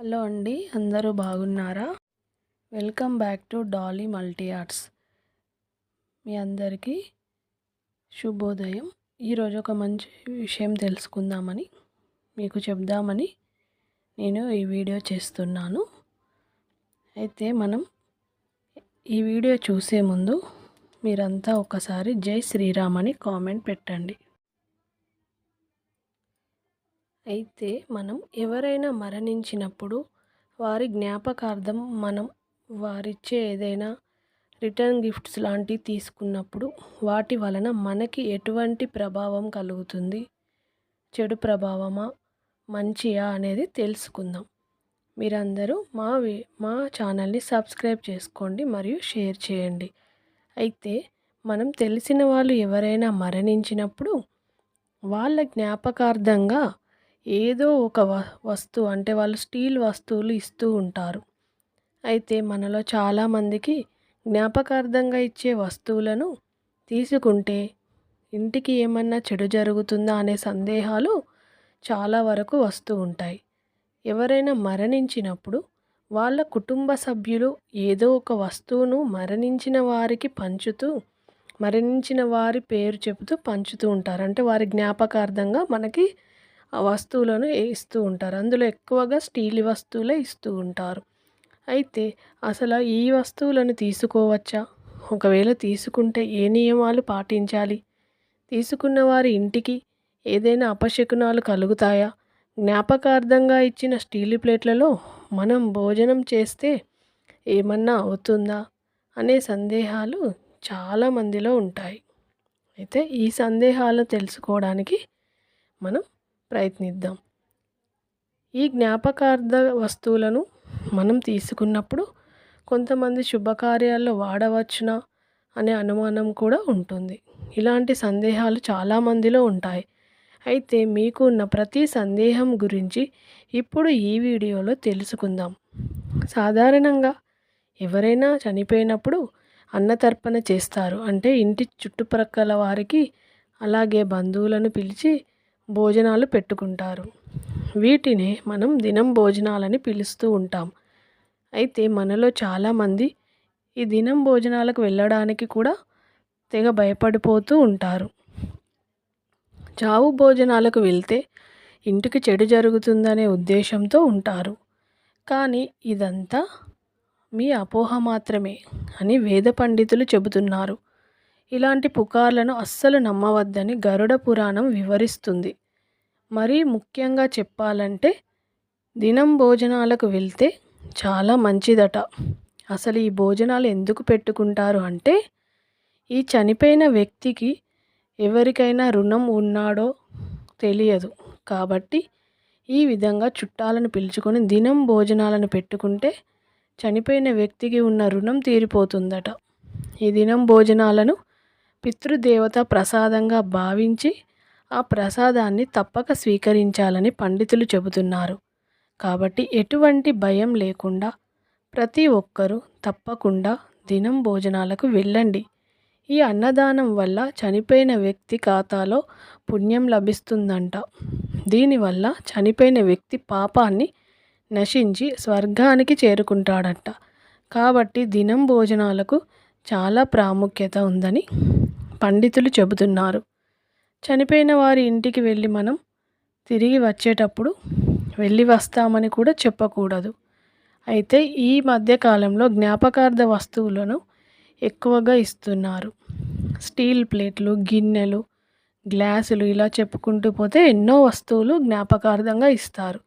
Hello అండి అందరూ బాగున్నారా? Welcome back to Dolly multi arts. మీ అందరికీ శుభోదయం. ఈరోజు ఒక మంచి విషయం తెలుసుకుందామని మీకు చెప్దామని నేను ఈ వీడియో చేస్తున్నాను. అయితే మనం ఈ వీడియో చూసే ముందు మీరంతా ఒకసారి జై శ్రీరామ్ అని కామెంట్ పెట్టండి. అయితే మనం ఎవరైనా మరణించినప్పుడు వారి జ్ఞాపకార్థం మనం వారిచ్చే ఏదైనా రిటర్న్ గిఫ్ట్స్ లాంటివి తీసుకున్నప్పుడు వాటి వలన మనకి ఎటువంటి ప్రభావం కలుగుతుంది? చెడు ప్రభావమా? మంచియా? అనేది తెలుసుకుందాం. మీరందరూ మా మా ఛానల్ని సబ్స్క్రైబ్ చేసుకోండి మరియు షేర్ చేయండి. అయితే మనం తెలిసిన వాళ్ళు ఎవరైనా మరణించినప్పుడు వాళ్ళ జ్ఞాపకార్థంగా ఏదో ఒక వ వస్తువు అంటే వాళ్ళు స్టీల్ వస్తువులు ఇస్తూ ఉంటారు. అయితే మనలో చాలామందికి జ్ఞాపకార్థంగా ఇచ్చే వస్తువులను తీసుకుంటే ఇంటికి ఏమన్నా చెడు జరుగుతుందా అనే సందేహాలు చాలా వరకు వస్తూ ఉంటాయి. ఎవరైనా మరణించినప్పుడు వాళ్ళ కుటుంబ సభ్యులు ఏదో ఒక వస్తువును మరణించిన వారికి పంచుతూ మరణించిన వారి పేరు చెబుతూ పంచుతూ ఉంటారు. అంటే వారి జ్ఞాపకార్థంగా మనకి వస్తువులను ఇస్తూ ఉంటారు. అందులో ఎక్కువగా స్టీల్ వస్తువులే ఇస్తూ ఉంటారు. అయితే అసలు ఈ వస్తువులను తీసుకోవచ్చా? ఒకవేళ తీసుకుంటే ఏ నియమాలు పాటించాలి? తీసుకున్న వారి ఇంటికి ఏదైనా అపశకునాలు కలుగుతాయా? జ్ఞాపకార్థంగా ఇచ్చిన స్టీల్ ప్లేట్లలో మనం భోజనం చేస్తే ఏమన్నా అవుతుందా? అనే సందేహాలు చాలామందిలో ఉంటాయి. అయితే ఈ సందేహాలు తెలుసుకోవడానికి మనం ప్రయత్నిద్దాం. ఈ జ్ఞాపకార్థ వస్తువులను మనం తీసుకున్నప్పుడు కొంతమంది శుభకార్యాల్లో వాడవచ్చునా అనే అనుమానం కూడా ఉంటుంది. ఇలాంటి సందేహాలు చాలామందిలో ఉంటాయి. అయితే మీకు ఉన్న ప్రతి సందేహం గురించి ఇప్పుడు ఈ వీడియోలో తెలుసుకుందాం. సాధారణంగా ఎవరైనా చనిపోయినప్పుడు అన్నతర్పణ చేస్తారు. అంటే ఇంటి చుట్టుప్రక్కల వారికి అలాగే బంధువులను పిలిచి భోజనాలు పెట్టుకుంటారు. వీటిని మనం దినం భోజనాలని పిలుస్తూ ఉంటాం. అయితే మనలో చాలామంది ఈ దినం భోజనాలకు వెళ్ళడానికి కూడా తెగ భయపడిపోతూ ఉంటారు. చావు భోజనాలకు వెళ్తే ఇంటికి చెడు జరుగుతుందనే ఉద్దేశంతో ఉంటారు. కానీ ఇదంతా మీ అపోహ మాత్రమే అని వేద పండితులు చెబుతున్నారు. ఇలాంటి పుకార్లను అస్సలు నమ్మవద్దని గరుడ పురాణం వివరిస్తుంది. మరీ ముఖ్యంగా చెప్పాలంటే దినం భోజనాలకు వెళ్తే చాలా మంచిదట. అసలు ఈ భోజనాలు ఎందుకు పెట్టుకుంటారు అంటే ఈ చనిపోయిన వ్యక్తికి ఎవరికైనా రుణం ఉన్నాడో తెలియదు. కాబట్టి ఈ విధంగా చుట్టాలను పిలుచుకొని దినం భోజనాలను పెట్టుకుంటే చనిపోయిన వ్యక్తికి ఉన్న రుణం తీరిపోతుందట. ఈ దినం భోజనాలను పితృదేవత ప్రసాదంగా భావించి ఆ ప్రసాదాన్ని తప్పక స్వీకరించాలని పండితులు చెబుతున్నారు. కాబట్టి ఎటువంటి భయం లేకుండా ప్రతి ఒక్కరూ తప్పకుండా దినం భోజనాలకు వెళ్ళండి. ఈ అన్నదానం వల్ల చనిపోయిన వ్యక్తి ఖాతాలో పుణ్యం లభిస్తుందంట. దీనివల్ల చనిపోయిన వ్యక్తి పాపాన్ని నశించి స్వర్గానికి చేరుకుంటాడట. కాబట్టి దినం భోజనాలకు చాలా ప్రాముఖ్యత ఉందని పండితులు చెబుతున్నారు. చనిపోయిన వారి ఇంటికి వెళ్ళి మనం తిరిగి వచ్చేటప్పుడు వెళ్ళి వస్తామని కూడా చెప్పకూడదు. అయితే ఈ మధ్యకాలంలో జ్ఞాపకార్థ వస్తువులను ఎక్కువగా ఇస్తున్నారు. స్టీల్ ప్లేట్లు గిన్నెలు గ్లాసులు ఇలా చెప్పుకుంటూ పోతే ఎన్నో వస్తువులు జ్ఞాపకార్థంగా ఇస్తారు.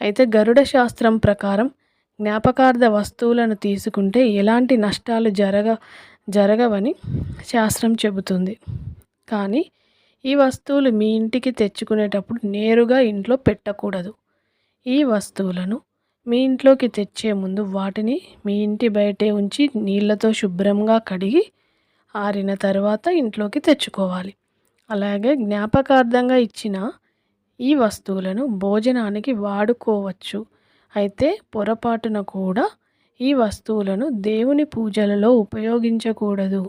అయితే గరుడ శాస్త్రం ప్రకారం జ్ఞాపకార్థ వస్తువులను తీసుకుంటే ఎలాంటి నష్టాలు జరగ జరగవని శాస్త్రం చెబుతుంది. కానీ ఈ వస్తువులు మీ ఇంటికి తెచ్చుకునేటప్పుడు నేరుగా ఇంట్లో పెట్టకూడదు. ఈ వస్తువులను మీ ఇంట్లోకి తెచ్చే ముందు వాటిని మీ ఇంటి బయటే ఉంచి నీళ్ళతో శుభ్రంగా కడిగి ఆరిన తర్వాత ఇంట్లోకి తెచ్చుకోవాలి. అలాగే జ్ఞాపకార్థంగా ఇచ్చిన ఈ వస్తువులను భోజనానికి వాడుకోవచ్చు. అయితే పొరపాటున కూడా ఈ వస్తువులను దేవుని పూజలలో ఉపయోగించకూడదు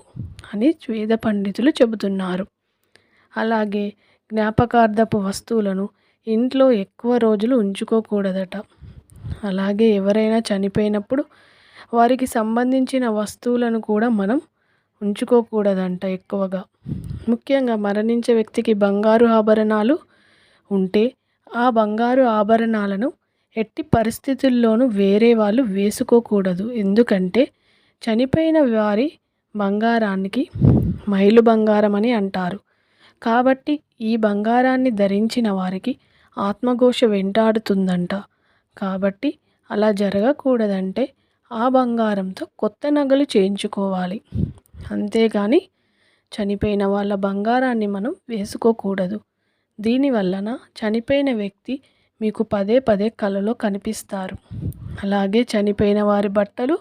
అని వేద పండితులు చెబుతున్నారు. అలాగే జ్ఞాపకార్థపు వస్తువులను ఇంట్లో ఎక్కువ రోజులు ఉంచుకోకూడదట. అలాగే ఎవరైనా చనిపోయినప్పుడు వారికి సంబంధించిన వస్తువులను కూడా మనం ఉంచుకోకూడదంట ఎక్కువగా. ముఖ్యంగా మరణించే వ్యక్తికి బంగారు ఆభరణాలు ఉంటే ఆ బంగారు ఆభరణాలను ఎట్టి పరిస్థితుల్లోనూ వేరే వాళ్ళు వేసుకోకూడదు. ఎందుకంటే చనిపోయిన వారి బంగారానికి మైలు బంగారం అని అంటారు. కాబట్టి ఈ బంగారాన్ని ధరించిన వారికి ఆత్మఘోష వెంటాడుతుందంట. కాబట్టి అలా జరగకూడదంటే ఆ బంగారంతో కొత్త నగలు చేయించుకోవాలి. అంతేగాని చనిపోయిన వాళ్ళ బంగారాన్ని మనం వేసుకోకూడదు. దీనివలన చనిపోయిన వ్యక్తి మీకు పదే పదే కలలో కనిపిస్తారు. అలాగే చనిపోయిన వారి బట్టలు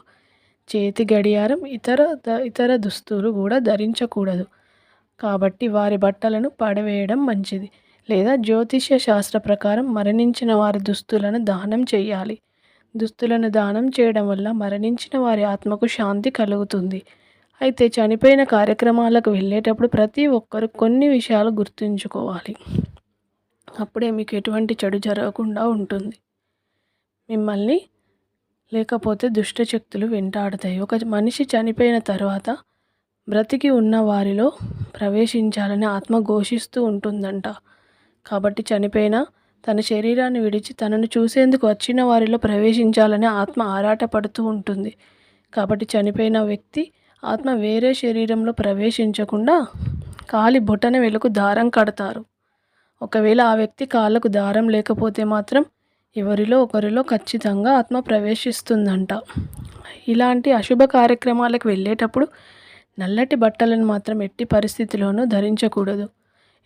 చేతి గడియారం ఇతర ఇతర దుస్తులు కూడా ధరించకూడదు. కాబట్టి వారి బట్టలను పడవేయడం మంచిది. లేదా జ్యోతిష్య శాస్త్ర ప్రకారం మరణించిన వారి దుస్తులను దానం చేయాలి. దుస్తులను దానం చేయడం వల్ల మరణించిన వారి ఆత్మకు శాంతి కలుగుతుంది. అయితే చనిపోయిన కార్యక్రమాలకు వెళ్ళేటప్పుడు ప్రతి ఒక్కరు కొన్ని విషయాలు గుర్తుంచుకోవాలి. అప్పుడే మీకు ఎటువంటి చెడు జరగకుండా ఉంటుంది. మిమ్మల్ని లేకపోతే దుష్టశక్తులు వెంటాడతాయి. ఒక మనిషి చనిపోయిన తర్వాత బ్రతికి ఉన్న వారిలో ప్రవేశించాలని ఆత్మ ఘోషిస్తూ ఉంటుందంట. కాబట్టి చనిపోయిన తన శరీరాన్ని విడిచి తనను చూసేందుకు వచ్చిన వారిలో ప్రవేశించాలని ఆత్మ ఆరాటపడుతూ ఉంటుంది. కాబట్టి చనిపోయిన వ్యక్తి ఆత్మ వేరే శరీరంలో ప్రవేశించకుండా కాలి బొటన వెలుకు దారం కడతారు. ఒకవేళ ఆ వ్యక్తి కాళ్ళకు దారం లేకపోతే మాత్రం ఎవరిలో ఒకరిలో ఖచ్చితంగా ఆత్మ ప్రవేశిస్తుందంట. ఇలాంటి అశుభ కార్యక్రమాలకు వెళ్ళేటప్పుడు నల్లటి బట్టలను మాత్రం ఎట్టి పరిస్థితిలోనూ ధరించకూడదు.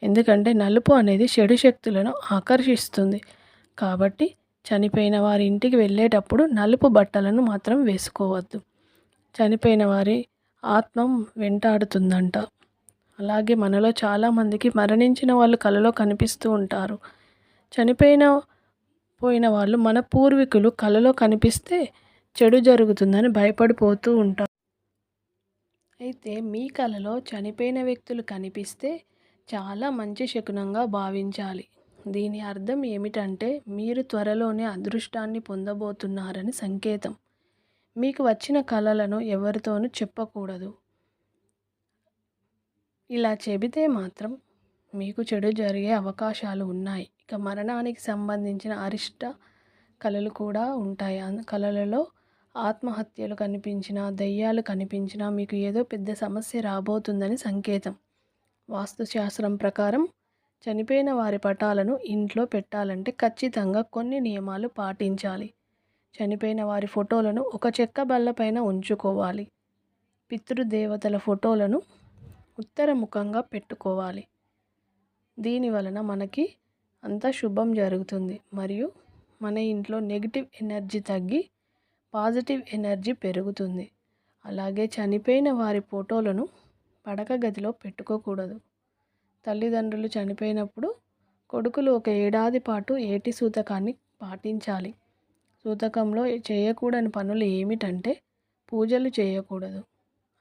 ఎందుకంటే నలుపు అనేది చెడు శక్తులను ఆకర్షిస్తుంది. కాబట్టి చనిపోయిన వారి ఇంటికి వెళ్ళేటప్పుడు నలుపు బట్టలను మాత్రం వేసుకోవద్దు. చనిపోయిన వారి ఆత్మ వెంటాడుతుందంట. అలాగే మనలో చాలామందికి మరణించిన వాళ్ళు కలలో కనిపిస్తూ ఉంటారు. చనిపోయిన పోయిన వాళ్ళు మన పూర్వీకులు కలలో కనిపిస్తే చెడు జరుగుతుందని భయపడిపోతూ ఉంటారు. అయితే మీ కలలో చనిపోయిన వ్యక్తులు కనిపిస్తే చాలా మంచి శకునంగా భావించాలి. దీని అర్థం ఏమిటంటే మీరు త్వరలోనే అదృష్టాన్ని పొందబోతున్నారని సంకేతం. మీకు వచ్చిన కళలను ఎవరితోనూ చెప్పకూడదు. ఇలా చెబితే మాత్రం మీకు చెడు జరిగే అవకాశాలు ఉన్నాయి. ఇక మరణానికి సంబంధించిన అరిష్ట కళలు కూడా ఉంటాయి. కళలలో ఆత్మహత్యలు కనిపించినా దయ్యాలు కనిపించినా మీకు ఏదో పెద్ద సమస్య రాబోతుందని సంకేతం. వాస్తుశాస్త్రం ప్రకారం చనిపోయిన వారి పటాలను ఇంట్లో పెట్టాలంటే ఖచ్చితంగా కొన్ని నియమాలు పాటించాలి. చనిపోయిన వారి ఫోటోలను ఒక చెక్క బల్లపైన ఉంచుకోవాలి. పితృదేవతల ఫోటోలను ఉత్తరముఖంగా పెట్టుకోవాలి. దీని వలన మనకి అంత శుభం జరుగుతుంది. మరియు మన ఇంట్లో నెగిటివ్ ఎనర్జీ తగ్గి పాజిటివ్ ఎనర్జీ పెరుగుతుంది. అలాగే చనిపోయిన వారి ఫోటోలను పడక గదిలో పెట్టుకోకూడదు. తల్లిదండ్రులు చనిపోయినప్పుడు కొడుకులు ఒక ఏడాది పాటు ఏటి సూతకాన్ని పాటించాలి. సూతకంలో చేయకూడని పనులు ఏమిటంటే పూజలు చేయకూడదు.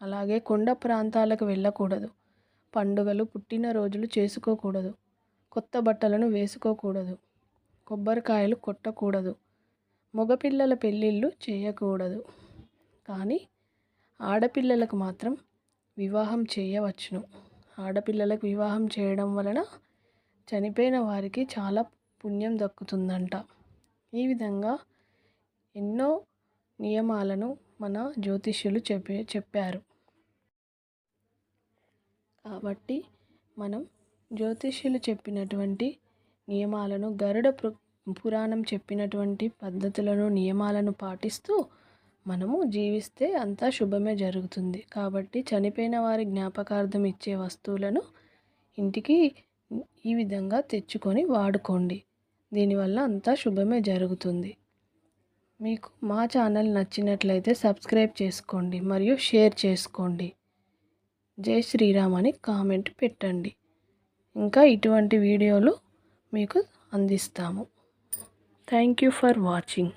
అలాగే కొండ ప్రాంతాలకు వెళ్ళకూడదు. పండుగలు పుట్టినరోజులు చేసుకోకూడదు. కొత్త బట్టలను వేసుకోకూడదు. కొబ్బరికాయలు కొట్టకూడదు. మగపిల్లల పెళ్ళిళ్ళు చేయకూడదు. కానీ ఆడపిల్లలకు మాత్రం వివాహం చేయవచ్చును. ఆడపిల్లలకు వివాహం చేయడం వలన చనిపోయిన వారికి చాలా పుణ్యం దక్కుతుందంట. ఈ విధంగా ఎన్నో నియమాలను మన జ్యోతిష్యులు చెప్పే చెప్పారు. కాబట్టి మనం జ్యోతిష్యులు చెప్పినటువంటి నియమాలను గరుడ పురాణం చెప్పినటువంటి పద్ధతులను నియమాలను పాటిస్తూ మనము జీవిస్తే అంతా శుభమే జరుగుతుంది. కాబట్టి చనిపోయిన వారి జ్ఞాపకార్థం ఇచ్చే వస్తువులను ఇంటికి ఈ విధంగా తెచ్చుకొని వాడుకోండి. దీనివల్ల అంతా శుభమే జరుగుతుంది. మీకు మా ఛానల్ నచ్చినట్లయితే సబ్స్క్రైబ్ చేసుకోండి మరియు షేర్ చేసుకోండి. జై శ్రీరామ్ అని కామెంట్ పెట్టండి. ఇంకా ఇటువంటి వీడియోలు మీకు అందిస్తాము. Thank you for watching